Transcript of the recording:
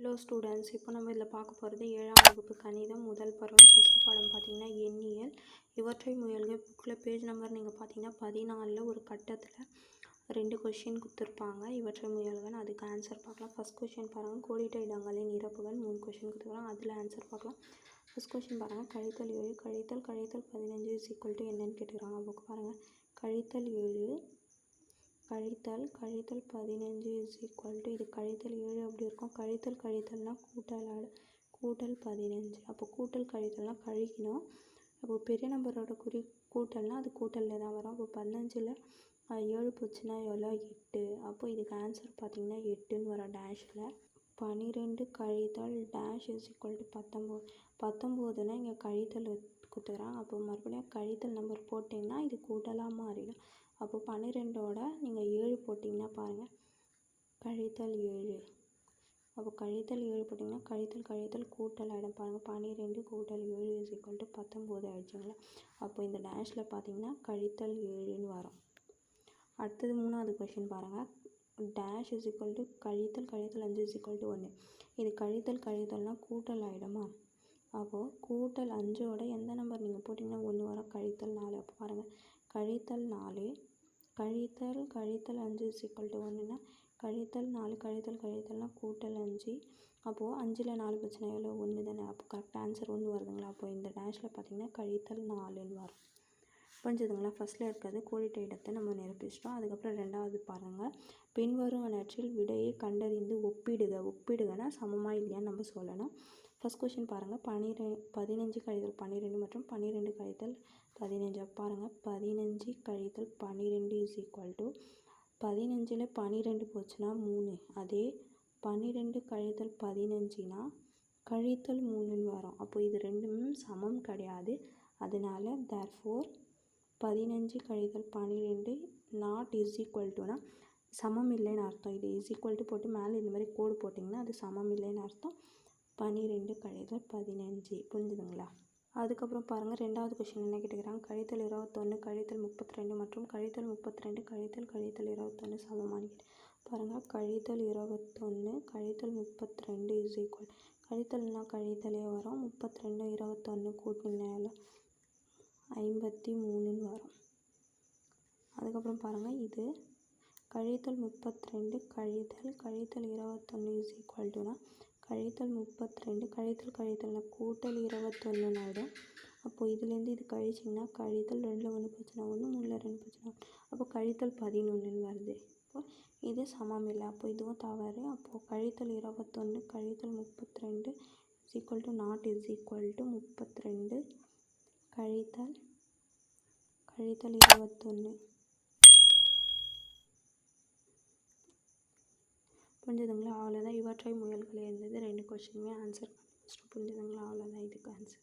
Hello students இப்போ நம்ம இதில் பார்க்க போகிறது ஏழாம் வகுப்பு கணிதம் முதல் பருவம். ஃபஸ்ட்டு பாடம் பார்த்திங்கன்னா எண்ணியல். இவற்றை முயல்க. புக்கில் பேஜ் நம்பர் நீங்கள் பார்த்தீங்கன்னா பதினாலில் ஒரு கட்டத்தில் ரெண்டு கொஷின் கொடுத்துருப்பாங்க. இவற்றை முயல்கள் அதுக்கு ஆன்சர் பார்க்கலாம். ஃபஸ்ட் கொஷின் பாருங்கள் கோடிட்ட இடங்களின் நிரப்புகள் மூணு கொஷின் கொடுத்துருக்காங்க. அதில் ஆன்சர் பார்க்கலாம். ஃபஸ்ட் கொஷின் பாருங்கள் கழித்தல் ஏழு கழித்தல் கழித்தல் பதினஞ்சு இஸ் ஈக்குவல் டு என்னன்னு கேட்டுக்கிறாங்க புக் பாருங்கள் கழித்தல் ஏழு கழித்தல் கழித்தல் பதினஞ்சு இஸ் ஈக்குவல் டு இது கழித்தல் ஏழு அப்படி இருக்கும். கழித்தல் கழித்தல்னால் கூட்டல் கூட்டல் பதினஞ்சு அப்போ கூட்டல் கழித்தல்னால் கழிக்கணும். அப்போ பெரிய நம்பரோட குறி கூட்டல்னால் அது கூட்டலில் தான் வரும். அப்போ பதினஞ்சில் ஏழு போச்சுன்னா எவ்வளோ? எட்டு. அப்போ இதுக்கு ஆன்சர் பார்த்திங்கன்னா எட்டுன்னு வரும் டேஷில் பன்னிரெண்டு கழித்தல் டேஷ் இஸ் ஈக்குவல் டு பத்தொம்போது. பத்தொம்போதுன்னா இங்கே கழித்தல் கொடுத்துக்கிறாங்க அப்போ மறுபடியும் கழித்தல் நம்பர் போட்டிங்கன்னா இது கூட்டலாக மாறிடும். அப்போ பன்னிரெண்டோட நீங்கள் ஏழு போட்டிங்கன்னா பாருங்கள் கழித்தல் ஏழு. அப்போ கழித்தல் ஏழு போட்டிங்கன்னா கழித்தல் கழித்தல் கூட்டல் ஆகிடும் பாருங்கள் பன்னிரெண்டு கூட்டல் ஏழு இஸ் ஈக்குவல் டு பத்தொம்போது ஆகிடுச்சிங்களா அப்போ இந்த டேஷில் பார்த்தீங்கன்னா கழித்தல் ஏழுன்னு வரும். அடுத்தது மூணாவது கொஷின் பாருங்கள் டேஷ் இஸ் ஈக்குவல் டு கழித்தல் கழித்தல் அஞ்சு இஸ் ஈக்குவல் டு ஒன்று இது கழித்தல் கழித்தல்னால் கூட்டல் ஆகிடுமா அப்போது கூட்டல் அஞ்சோட எந்த நம்பர் நீங்கள் போட்டிங்கன்னா ஒன்று வரும். கழித்தல் நாலு. அப்போ பாருங்கள் கழித்தல் நாலு. கழித்தல் கழித்தல் அஞ்சு இஸ் ஈக்குவல் டு ஒன்றுனா கழித்தல் நாலு கழித்தல் கழித்தல்னால் கூட்டல் அஞ்சு. அப்போது அஞ்சில் நாலு பிரச்சனை எவ்வளோ ஒன்று தானே அப்போ கரெக்ட் ஆன்சர் ஒன்று வருதுங்களா? அப்போது இந்த டேஷில் பார்த்தீங்கன்னா கழித்தல் நாலுன்னு வரும். புரிஞ்சுதுங்களா ஃபஸ்ட்டில் இருக்கிறது கோடிட்ட இடத்தை நம்ம நிரப்பிச்சிட்டோம் அதுக்கப்புறம் ரெண்டாவது பாருங்கள் பின்வருவனற்றில் விடையை கண்டறிந்து ஒப்பிடுக. ஒப்பிடுகனா சமமாக இல்லையான்னு நம்ம சொல்லணும். ஃபஸ்ட் கொஷின் பாருங்கள் பன்னிரெ பதினஞ்சு கழித்தல் பன்னிரெண்டு மற்றும் பன்னிரெண்டு கழித்தல் பதினஞ்சு. பாருங்கள் பதினஞ்சு கழித்தல் பன்னிரெண்டு இஸ் ஈக்குவல் டு பதினஞ்சில் பன்னிரெண்டு போச்சுன்னா மூணு. அதே பன்னிரெண்டு கழித்தல் பதினஞ்சுனா கழித்தல் மூணுன்னு வரும். அப்போ இது ரெண்டும் சமம் கிடையாது. அதனால தேர்ஃபோர் பதினஞ்சு கழித்தல் பன்னிரெண்டு நாட் இஸ் ஈக்குவல் டுனா சமம் இல்லைன்னு அர்த்தம். இது இஸ் ஈக்குவல் டு போட்டு மேலே இந்த மாதிரி கோடு போட்டிங்கன்னா அது சமம் இல்லைன்னு அர்த்தம். பன்னிரெண்டு கழித்தல் பதினஞ்சு. புரிஞ்சுதுங்களா? அதுக்கப்புறம் பாருங்கள் ரெண்டாவது கொஷின் என்ன கேட்டுக்கிறாங்க? கழித்தல் இருபத்தொன்று கழித்தல் முப்பத்தி ரெண்டு மற்றும் கழித்தல் முப்பத்தி ரெண்டு கழித்தல் கழித்தல் இருபத்தொன்று சமமான பாருங்கள் கழித்தல் இருபத்தொன்று கழித்தல் முப்பத்தி ரெண்டு இஸ் ஈக்குவல் கழித்தல்னால் கழித்தலே வரும். முப்பத்தி ரெண்டு இருபத்தொன்று கூட்டினால ஐம்பத்தி மூணுன்னு வரும். அதுக்கப்புறம் பாருங்கள் இது கழித்தல் முப்பத்தி ரெண்டு கழித்தல் கழித்தல் இருபத்தொன்று இஸ் ஈக்குவல் டுனா கழித்தல் முப்பத்தி ரெண்டு கழித்தல் கழித்தல்னா கூட்டல் இருபத்தொன்று ஆகிடும் அப்போது இதுலேருந்து இது கழிச்சிங்கன்னா கழித்தல் ரெண்டில் ஒன்று பிரச்சனை ஒன்று மூணில் ரெண்டு பிரச்சனை அப்போ கழித்தல் பதினொன்றுன்னு வருது. இப்போ இது சமம் இல்லை. அப்போ இதுவும் தவறு. அப்போது கழித்தல் இருபத்தொன்று கழித்தல் முப்பத்தி ரெண்டு is equal to not is equal to முப்பத்தி ரெண்டு கழித்தல் கழித்தல் இருபத்தொன்று புரிஞ்சுதுங்களா? அவ்வளோதான் இவற்றை முயல்கள் இருந்தது ரெண்டு கொஷினுமே ஆன்சர் புரிஞ்சுதுங்களா? அவ்வளோதான் இதுக்கு ஆன்சர்